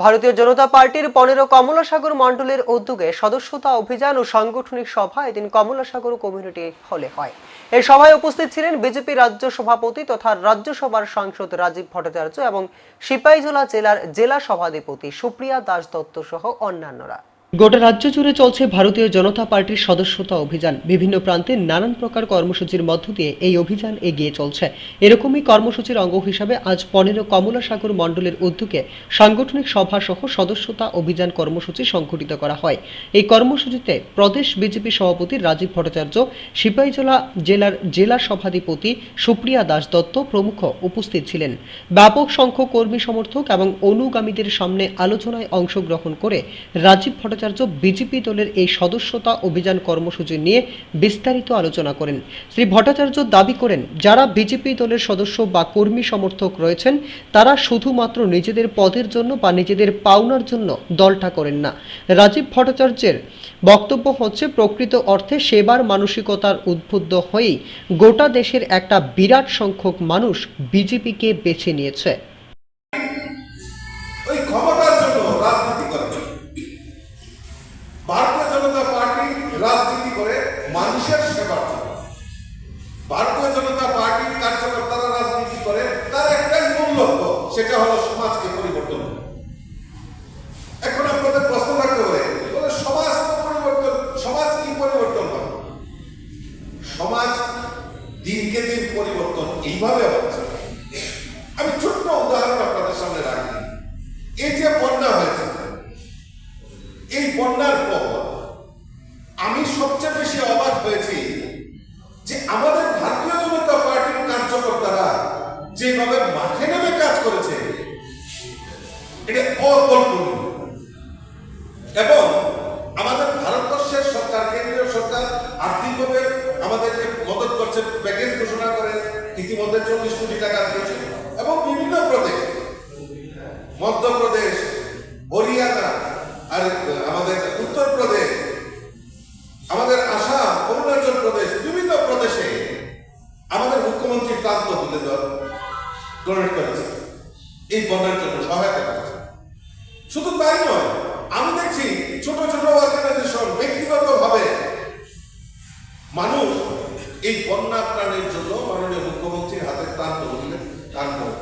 ভারতীয় জনতা পার্টির পনেরো কমলাসাগর মণ্ডলের উদ্যোগে সদস্যতা অভিযান ও সাংগঠনিক সভা এদিন কমলাসাগর কমিউনিটি হলে হয়। এই সভায় উপস্থিত ছিলেন বিজেপি রাজ্য সভাপতি তথা রাজ্যসভার সাংসদ রাজীব ভট্টাচার্য এবং সিপাহীজলা জেলার জেলা সভাধিপতি সুপ্রিয়া দাস দত্ত সহ অন্যান্যরা। গোটা রাজ্য জুড়ে চলছে ভারতীয় জনতা পার্টির সদস্যতা অভিযান। বিভিন্ন প্রান্তে নানান প্রকার কর্মসূচির মধ্য দিয়ে এই অভিযান এগিয়ে চলছে। এরকমই কর্মসূচির অঙ্গ হিসাবে আজ পনেরো কমলাসাগর মণ্ডলের উদ্যোগে সাংগঠনিক সভা সহ সদস্যতা অভিযান কর্মসূচি সংঘটিত করা হয়। এই কর্মসূচিতে প্রদেশ বিজেপি সভাপতি রাজীব ভট্টাচার্য, সিপাহীজলা জেলার জেলা সভাধিপতি সুপ্রিয়া দাস দত্ত প্রমুখ উপস্থিত ছিলেন। ব্যাপক সংখ্যক কর্মী সমর্থক এবং অনুগামীদের সামনে আলোচনায় অংশগ্রহণ করে রাজীব ভট্টাচার্য বিজেপি দলের এই সদস্যতা অভিযান কর্মসূচি নিয়ে বিস্তারিত আলোচনা করেন। শ্রী ভট্টাচার্য দাবি করেন, যারা বিজেপি দলের সদস্য বা কর্মী সমর্থক রয়েছেন, তারা শুধুমাত্র নিজেদের পদের জন্য বা নিজেদের পাওনার জন্য দলটা করেন না। রাজীব ভট্টাচার্যের বক্তব্য হচ্ছে, প্রকৃত অর্থে সেবার মানসিকতার উদ্বুদ্ধ হয়েই গোটা দেশের একটা বিরাট সংখ্যক মানুষ বিজেপিকে বেছে নিয়েছে। মানুষের সেবার ভারতীয় জনতা পার্টির কার্যকর্তারা রাজনীতি করে, তার একটাই মূল লক্ষ্য, সেটা হলো সমাজকে পরিবর্তন এখন আপনাদের প্রশ্ন থাকতে পারে সমাজ পরিবর্তন, সমাজ কি পরিবর্তন হবে? সমাজ দিনকে দিন পরিবর্তন এইভাবে হচ্ছে। আমি ছোট্ট উদাহরণ আপনাদের সামনে রাখি। এই যে বন্যা হয়েছে, এই বন্যার পর আমি সবচেয়ে বেশি এটা অকল্পনীয় এবং আমাদের ভারতবর্ষের সরকার, কেন্দ্রীয় সরকার আর্থিকভাবে আমাদেরকে মদত করছে প্যাকেজ ঘোষণা করে, ইতিমধ্যে চল্লিশ কোটি টাকা দিয়েছে। এবং বিভিন্ন প্রদেশ মধ্যপ্রদেশ, হরিয়ানা, আর, আমাদের উত্তরপ্রদেশ আমাদের আসাম, অরুণাচল প্রদেশ, বিভিন্ন প্রদেশে আমাদের মুখ্যমন্ত্রী প্রান্ত তুলে ডোনেট করেছে। এই বন্ধের জন্য সহায়তা শুধু তাই নয়, আমি দেখছি ছোট ছোট অর্গানাইজেশন ব্যক্তিগতভাবে মানুষ এই বন্যা প্রাণের জন্য মাননীয় মুখ্যমন্ত্রীর হাতে তার তহবিলে তার করে